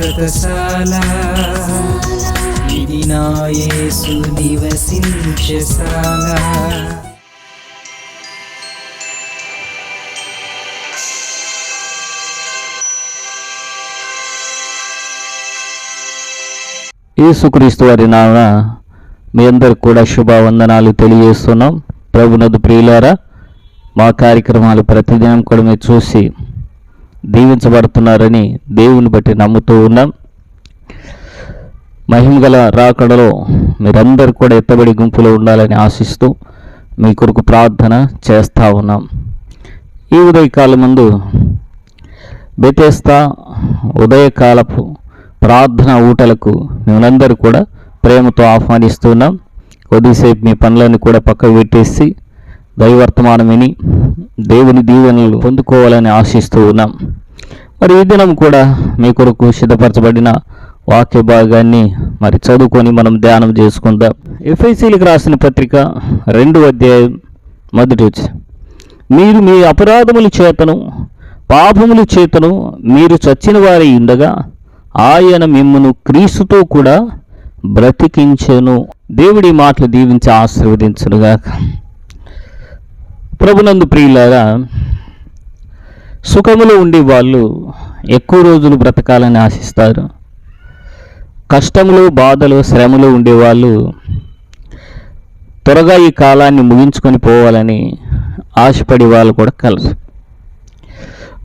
శాశ్వతశాల ఇది నా యేసు నివసించశాల యేసుక్రీస్తు వారి నామ మీ అందరికి కూడా శుభవందనాలు తెలియజేస్తున్నాం. ప్రభునదు ప్రియులారా మా కార్యక్రమాలు ప్రతిదినం కూడా మీరు చూసి దీవించబడుతున్నారని దేవుని బట్టి నమ్ముతూ ఉన్నాం. మహిమగల రాకడలో మీరందరూ కూడా ఎత్తబడి గుంపులో ఉండాలని ఆశిస్తూ మీ కొరకు ప్రార్థన చేస్తూ ఉన్నాం. ఈ ఉదయకాలం ముందు బెతేస్తా ఉదయకాలపు ప్రార్థన ఊటలకు మిమ్మల్ందరూ కూడా ప్రేమతో ఆహ్వానిస్తున్నాం. కొద్దిసేపు మీ పనులను కూడా పక్కకు పెట్టేసి దైవర్తమానం విని దేవుని దీవెనలు పొందుకోవాలని ఆశిస్తూ ఉన్నాం. మరి ఈ దినం కూడా మీ కొరకు సిద్ధపరచబడిన వాక్య భాగాన్ని మరి చదువుకొని మనం ధ్యానం చేసుకుందాం. ఎఫ్ఐసీలకు రాసిన పత్రిక రెండు అధ్యాయం మొదటి వచ్చి మీరు మీ అపరాధముల చేతను పాపముల చేతను మీరు చచ్చిన వారి ఉండగా ఆయన మిమ్మను క్రీస్తుతో కూడా బ్రతికించెను. దేవుడి మాటలు దీవించి ఆశీర్వదించనుగా ప్రభునందు ప్రియులారా సుఖములో ఉండే వాళ్ళు ఎక్కువ రోజులు బ్రతకాలని ఆశిస్తారు. కష్టములు బాధలు శ్రమలు ఉండేవాళ్ళు త్వరగా ఈ కాలాన్ని ముగించుకొని పోవాలని ఆశపడే వాళ్ళు కూడా కలరు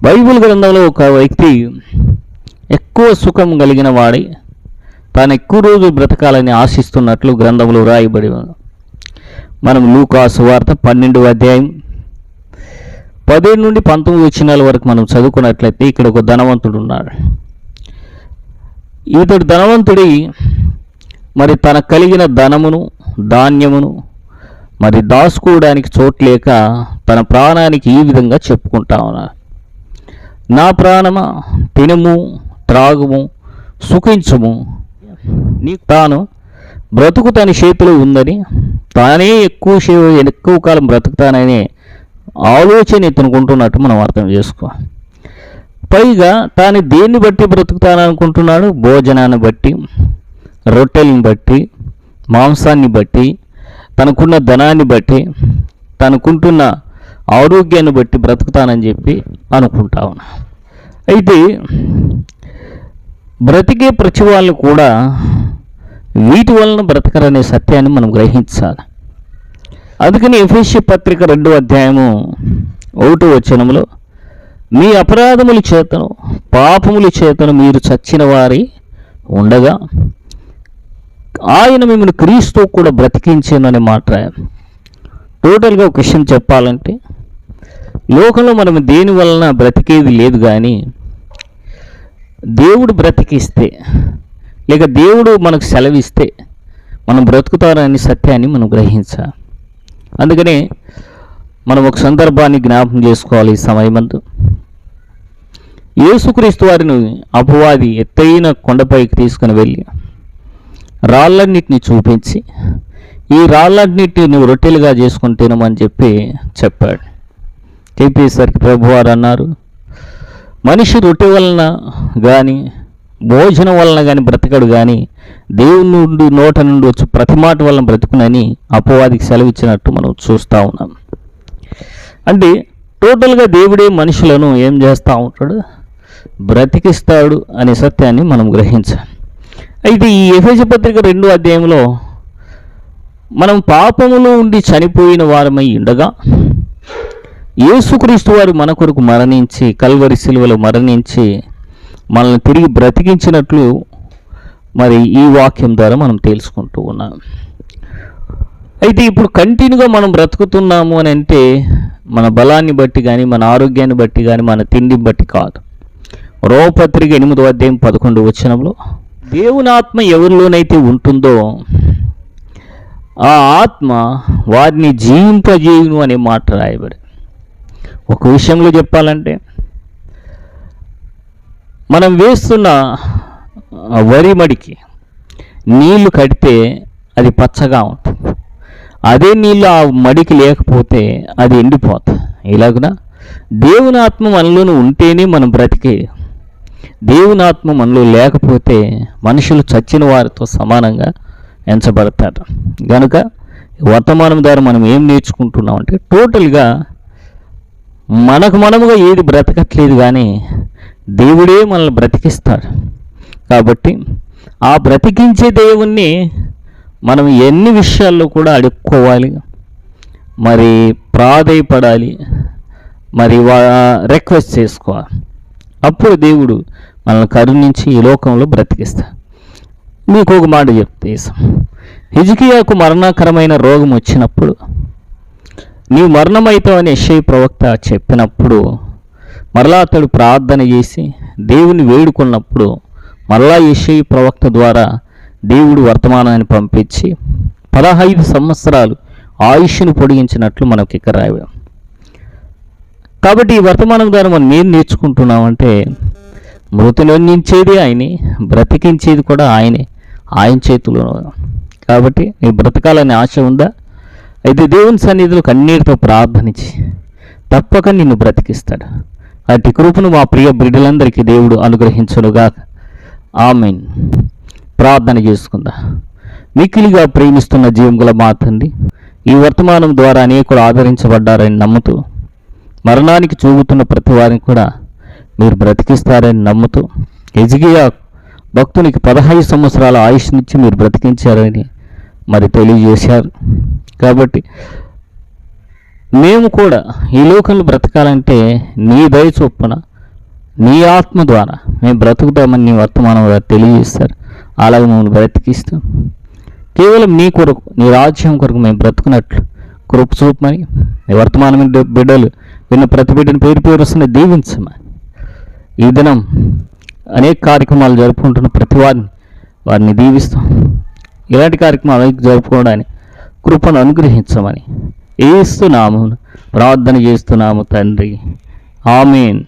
బైబిల్ గ్రంథంలో ఒక వ్యక్తి ఎక్కువ సుఖం కలిగిన వాడి తాను ఎక్కువ రోజులు బ్రతకాలని ఆశిస్తున్నట్లు గ్రంథంలో రాయబడి మనం లూకాసు వార్త పన్నెండు అధ్యాయం పదిహేడు నుండి పంతొమ్మిది వచ్చినాల వరకు మనం చదువుకున్నట్లయితే ఇక్కడ ఒక ధనవంతుడు ఉన్నాడు. ఇతడు ధనవంతుడి మరి తన కలిగిన ధనమును ధాన్యమును మరి దాచుకోవడానికి చోట్లేక తన ప్రాణానికి ఈ విధంగా చెప్పుకుంటా ఉన్నాడు. నా ప్రాణమా? తినము త్రాగుము సుఖించము. నీ తాను బ్రతుకు తన చేతిలో ఉందని తానే ఎక్కువ ఎక్కువ కాలం బ్రతుకుతాననే ఆలోచన ఎత్తునుకుంటున్నట్టు మనం అర్థం చేసుకో. పైగా తాను దేన్ని బట్టి బ్రతుకుతాననుకుంటున్నాడు? భోజనాన్ని బట్టి రొట్టెల్ని బట్టి మాంసాన్ని బట్టి తనకున్న ధనాన్ని బట్టి తనకుంటున్న ఆరోగ్యాన్ని బట్టి బ్రతుకుతానని చెప్పి అనుకుంటా ఉన్నా. అయితే బ్రతికే ప్రతి వాళ్ళు కూడా వీటి వలన బ్రతకరనే సత్యాన్ని మనం గ్రహించాలి. అందుకని ఎఫ్ఎస్సి పత్రిక రెండో అధ్యాయము ఒకటో వచనంలో మీ అపరాధముల చేతను పాపముల చేతను మీరు చచ్చిన వారి ఉండగా ఆయన మిమ్మల్ని క్రీస్తు కూడా బ్రతికించిందని మాట టోటల్గా ఒక విషయం చెప్పాలంటే లోకంలో మనం దేని వలన బ్రతికేది లేదు కానీ దేవుడు బ్రతికిస్తే లేక దేవుడు మనకు సెలవిస్తే మనం బ్రతుకుతారని సత్యాన్ని మనం గ్రహించాలి. అందుకనే మనం ఒక సందర్భాన్ని జ్ఞాపకం చేసుకోవాలి ఈ సమయమందు. యేసుక్రీస్తు వారిని అపవాది ఎత్తైన కొండపైకి తీసుకుని వెళ్ళి రాళ్ళన్నిటిని చూపించి ఈ రాళ్ళన్నిటిని నువ్వు రొట్టెలుగా చేసుకుని తినమని చెప్పి చెప్పాడు. చెప్పేసరికి ప్రభువారు అన్నారు మనిషి రొట్టె వలన కానీ భోజనం వలన కానీ బ్రతకడు కానీ దేవుని నుండి నోట నుండి వచ్చి ప్రతి మాట వలన బ్రతుకునని అపవాదికి సెలవిచ్చినట్టు మనం చూస్తూ ఉన్నాం. అంటే టోటల్గా దేవుడే మనుషులను ఏం చేస్తూ ఉంటాడు? బ్రతికిస్తాడు అనే సత్యాన్ని మనం గ్రహించాలి. అయితే ఈ ఎఫెస పత్రిక రెండో అధ్యాయంలో మనం పాపములో ఉండి చనిపోయిన వారమై ఉండగా యేసుక్రీస్తు వారు మన కొరకు మరణించి కల్వరి శిలువలు మరణించి మనల్ని తిరిగి బ్రతికించినట్లు మరి ఈ వాక్యం ద్వారా మనం తెలుసుకుంటూ ఉన్నాం. అయితే ఇప్పుడు కంటిన్యూగా మనం బ్రతుకుతున్నాము అని అంటే మన బలాన్ని బట్టి కానీ మన ఆరోగ్యాన్ని బట్టి కానీ మన తిండిని బట్టి కాదు. రోపత్రిక ఎనిమిదో అధ్యాయం పదకొండు వచనంలో దేవుని ఆత్మ ఎవరిలోనైతే ఉంటుందో ఆ ఆత్మ వారిని జీవింపజేయును అనే మాట రాయబడి ఒక విషయంలో చెప్పాలంటే మనం వేస్తున్న వరి మడికి నీళ్ళు కడితే అది పచ్చగా ఉంటుంది. అదే నీళ్ళు ఆ మడికి లేకపోతే అది ఎండిపోతుంది. ఇలాగున దేవుని ఆత్మ మనలోనే ఉంటేనే మనం బ్రతికే. దేవుని ఆత్మ మనలో లేకపోతే మనుషులు చచ్చిన వారితో సమానంగా ఎంచబడతారు. కనుక వర్తమానం ద్వారా మనం ఏం నేర్చుకుంటున్నాం అంటే టోటల్గా మనకు మనముగా ఏది బ్రతకట్లేదు కానీ దేవుడే మనల్ని బ్రతికిస్తాడు. కాబట్టి ఆ బ్రతికించే దేవుణ్ణి మనం ఎన్ని విషయాల్లో కూడా అడుక్కోవాలి మరి ప్రాధేయపడాలి మరి వా రిక్వెస్ట్ చేసుకోవాలి. అప్పుడు దేవుడు మనల్ని కరుణించి ఈ లోకంలో బ్రతికిస్తాడు. మీకు ఒక మాట చెప్తే హిజికియాకు మరణకరమైన రోగం వచ్చినప్పుడు నీవు మరణమవుతావని యెషయి ప్రవక్త చెప్పినప్పుడు మరలా అతడు ప్రార్థన చేసి దేవుని వేడుకున్నప్పుడు మరలా యెషయి ప్రవక్త ద్వారా దేవుడు వర్తమానాన్ని పంపించి పదహైదు సంవత్సరాలు ఆయుష్ను పొడిగించినట్లు మనకి ఇక్కడ రాయడం కాబట్టి ఈ వర్తమానం ద్వారా మనం ఏం నేర్చుకుంటున్నామంటే మృతులొందించేది ఆయనే బ్రతికించేది కూడా ఆయనే ఆయన చేతిలో కాబట్టి నీ బ్రతకాలనే ఆశ ఉందా? అయితే దేవుని సన్నిధిలో కన్నీటితో ప్రార్థనించి తప్పక నిన్ను బ్రతికిస్తాడు. అటు కృపను మా ప్రియ బిడ్డలందరికీ దేవుడు అనుగ్రహించునుగా ఆమెన్. ప్రార్థన చేసుకుందా. మిక్కిలిగా ప్రేమిస్తున్న జీవం గల మా ఈ వర్తమానం ద్వారా అనేకులు ఆదరించబడ్డారని నమ్ముతూ మరణానికి చూపుతున్న ప్రతి వారిని కూడా మీరు బ్రతికిస్తారని నమ్ముతూ ఎజిగియా భక్తునికి పదహైదు సంవత్సరాల ఆయుష్ నుంచి మీరు బ్రతికించారని మరి తెలియజేశారు. కాబట్టి మేము కూడా ఈ లోకంలో బ్రతకాలంటే నీ దయ చొప్పున నీ ఆత్మ ద్వారా మేము బ్రతుకుతామని నీ వర్తమానం ద్వారా తెలియజేస్తారు. అలాగే మమ్మల్ని బ్రతికిస్తాం కేవలం నీ కొరకు నీ రాజ్యం కొరకు మేము బ్రతుకున్నట్లు కృప చూపమని నీ వర్తమానం బిడ్డలు విన్న ప్రతి బిడ్డను పేరు పేరు వస్తున్న దీవించమని ఈ దినం అనేక కార్యక్రమాలు జరుపుకుంటున్న ప్రతి వారిని వారిని దీవిస్తాం. ఇలాంటి కార్యక్రమాలు జరుపుకోవడానికి కృపను అనుగ్రహించమని ఏస్తున్నాము ప్రార్థన చేస్తున్నాము తండ్రి. ఆమెన్.